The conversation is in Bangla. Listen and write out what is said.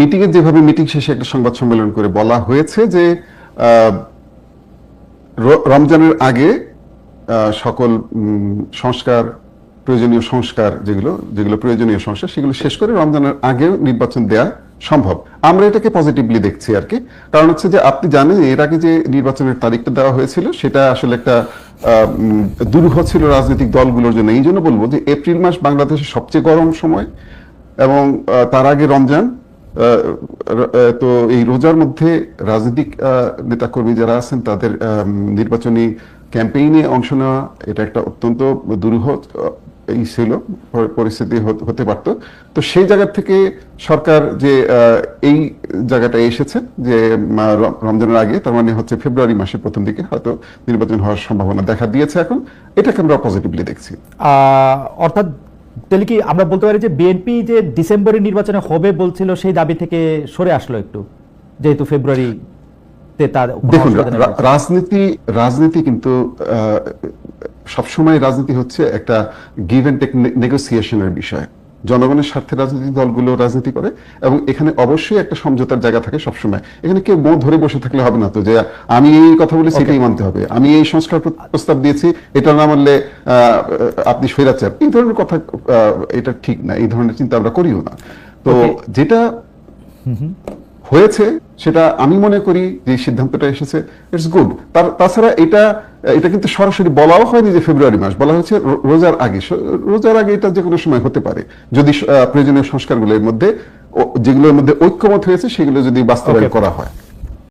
মিটিং এ যেভাবে মিটিং শেষে একটা সংবাদ সম্মেলন করে বলা হয়েছে যে রমজানের আগে সকল সংস্কার, প্রয়োজনীয় সংস্কার যেগুলো যেগুলো প্রয়োজনীয় সংস্কার, সেগুলো শেষ করে রমজানের আগেও নির্বাচন দেয়া সম্ভব। আমরা এটাকে পজিটিভলি দেখছি আর কি। কারণ হচ্ছে যে, আপনি জানেন, এর আগে যে নির্বাচনের তারিখটা দেওয়া হয়েছিল, সেটা আসলে একটা দুরূহ ছিল রাজনৈতিক দলগুলোর জন্য। এই জন্য বলব যে, এপ্রিল মাস বাংলাদেশের সবচেয়ে গরম সময় এবং তার আগে রমজান তো এই রোজার মধ্যে রাজনৈতিক নেতাকর্মী যারা আছেন, তাদের নির্বাচনী ক্যাম্পেইনে অংশ নেওয়া, এটা একটা অত্যন্ত দুরূহ এই ছিল পরিস্থিতি হতে- পারত। তো সেই জায়গা থেকে সরকার যে এই জায়গাটা এসেছে, যে রমজানের আগে, তার মানে হচ্ছে ফেব্রুয়ারি মাসের প্রথম দিকে হয়তো নির্বাচন হওয়ার সম্ভাবনা দেখা দিয়েছে এখন। এটাকে আমরা পজিটিভলি দেখছি। অর্থাৎ তাহলে কি আমরা বলতে পারি যে বিএনপি যে ডিসেম্বরে নির্বাচনে হবে বলছিল সেই দাবি থেকে সরে আসলো একটু যেহেতু ফেব্রুয়ারি তার দেখুন রাজনীতি রাজনীতি কিন্তু আহ, সবসময় রাজনীতি হচ্ছে একটা গিভ এন্ড টেক নেগোসিয়েশনের বিষয়। জনগণের স্বার্থে রাজনৈতিক দলগুলো রাজনীতি করে এবং এখানে অবশ্যই একটা সমঝোতার জায়গা থাকে সবসময়। এখানে কেউ মো ধরে বসে থাকলে হবে না তো যে আমি এই কথা বলেছি সেটাই মানতে হবে। আমি এই সংস্কার প্রস্তাব দিয়েছি এটা না মানলে আহ, আপনি স্বৈরাচার এই ধরনের কথা আহ, এটা ঠিক না এই ধরনের চিন্তা আমরা করিও না। তো যেটা হয়েছে সেটা আমি মনে করি যে সিদ্ধান্তটা এসেছে ইটস গুড তার তাছাড়া এটা এটা কিন্তু সরাসরি বলাও হয়নি যে ফেব্রুয়ারি মাস বলা হয়েছে রোজার আগে। রোজার আগে এটা যে কোনো সময় হতে পারে। যদি প্রয়োজনীয় সংস্কারগুলোর মধ্যে যেগুলোর মধ্যে ঐক্যমত হয়েছে সেগুলো যদি বাস্তবায়ন করা হয়।